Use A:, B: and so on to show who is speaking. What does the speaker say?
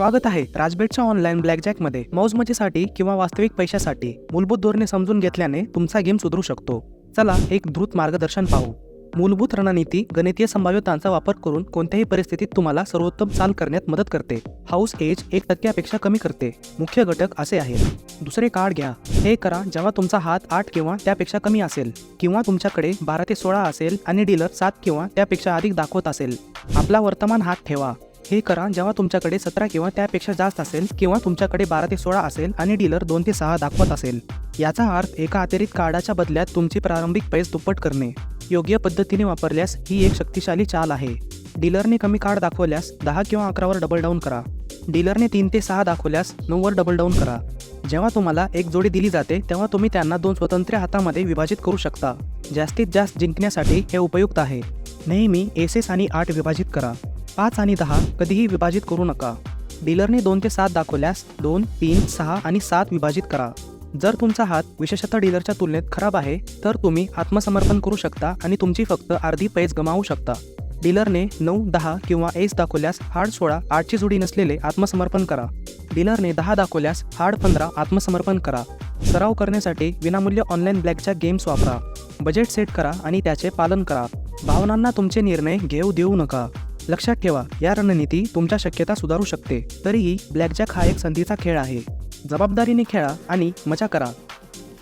A: स्वागत आहे राजबेटच्या ऑनलाईन ब्लॅकजॅकमध्ये मौज मजेसाठी किंवा वास्तविक पैशासाठी मूलभूत धोरणे समजून घेतल्याने तुमचा गेम सुधरू शकतो. चला एक द्रुत मार्गदर्शन पाहू. मूलभूत रणनीती गणितीय संभाव्यतांचा वापर करून कोणत्याही परिस्थितीत तुम्हाला सर्वोत्तम चाल करण्यात मदत करते. हाऊस एज एक टक्क्यापेक्षा कमी करते. मुख्य घटक असे आहेत. दुसरे कार्ड घ्या. हे करा जेव्हा तुमचा हात आठ किंवा त्यापेक्षा कमी असेल किंवा तुमच्याकडे बारा ते सोळा असेल आणि डीलर सात किंवा त्यापेक्षा अधिक दाखवत असेल. आपला वर्तमान हात ठेवा. हे करा जेव्हा तुमच्याकडे सतरा किंवा त्यापेक्षा जास्त असेल किंवा तुमच्याकडे बारा ते सोळा असेल आणि डीलर दोन ते सहा दाखवत असेल. याचा अर्थ एका अतिरिक्त कार्डाच्या बदल्यात तुमची प्रारंभिक पैस दुप्पट करणे. योग्य पद्धतीने वापरल्यास ही एक शक्तिशाली चाल आहे. डीलरने कमी कार्ड दाखवल्यास दहा किंवा अकरावर डबल डाऊन करा. डीलरने तीन ते सहा दाखवल्यास नऊवर डबल डाऊन करा. जेव्हा तुम्हाला एक जोडी दिली जाते तेव्हा तुम्ही त्यांना दोन स्वतंत्र हातामध्ये विभाजित करू शकता. जास्तीत जास्त जिंकण्यासाठी हे उपयुक्त आहे. नेहमी एसेस आणि आठ विभाजित करा. पाच आणि दहा कधीही विभाजित करू नका. डीलरने दोन ते सात दाखवल्यास दोन तीन सहा आणि सात विभाजित करा. जर तुमचा हात विशेषतः डीलरच्या तुलनेत खराब आहे तर तुम्ही आत्मसमर्पण करू शकता आणि तुमची फक्त अर्धी पैज गमावू शकता. डीलरने नऊ दहा किंवा एस दाखवल्यास हार्ड सोळा आठची जोडी नसलेले आत्मसमर्पण करा. डीलरने दहा दाखवल्यास हार्ड पंधरा आत्मसमर्पण करा. सराव करण्यासाठी विनामूल्य ऑनलाईन ब्लॅकच्या गेम्स वापरा. बजेट सेट करा आणि त्याचे पालन करा. भावनांना तुमचे निर्णय घेऊ देऊ नका. लक्षात ठेवा या रणनीती तुमच्या शक्यता सुधारू शकते. तरीही ब्लॅकजॅक हा एक संधीचा खेळ आहे. जबाबदारीने खेळा आणि मजा करा.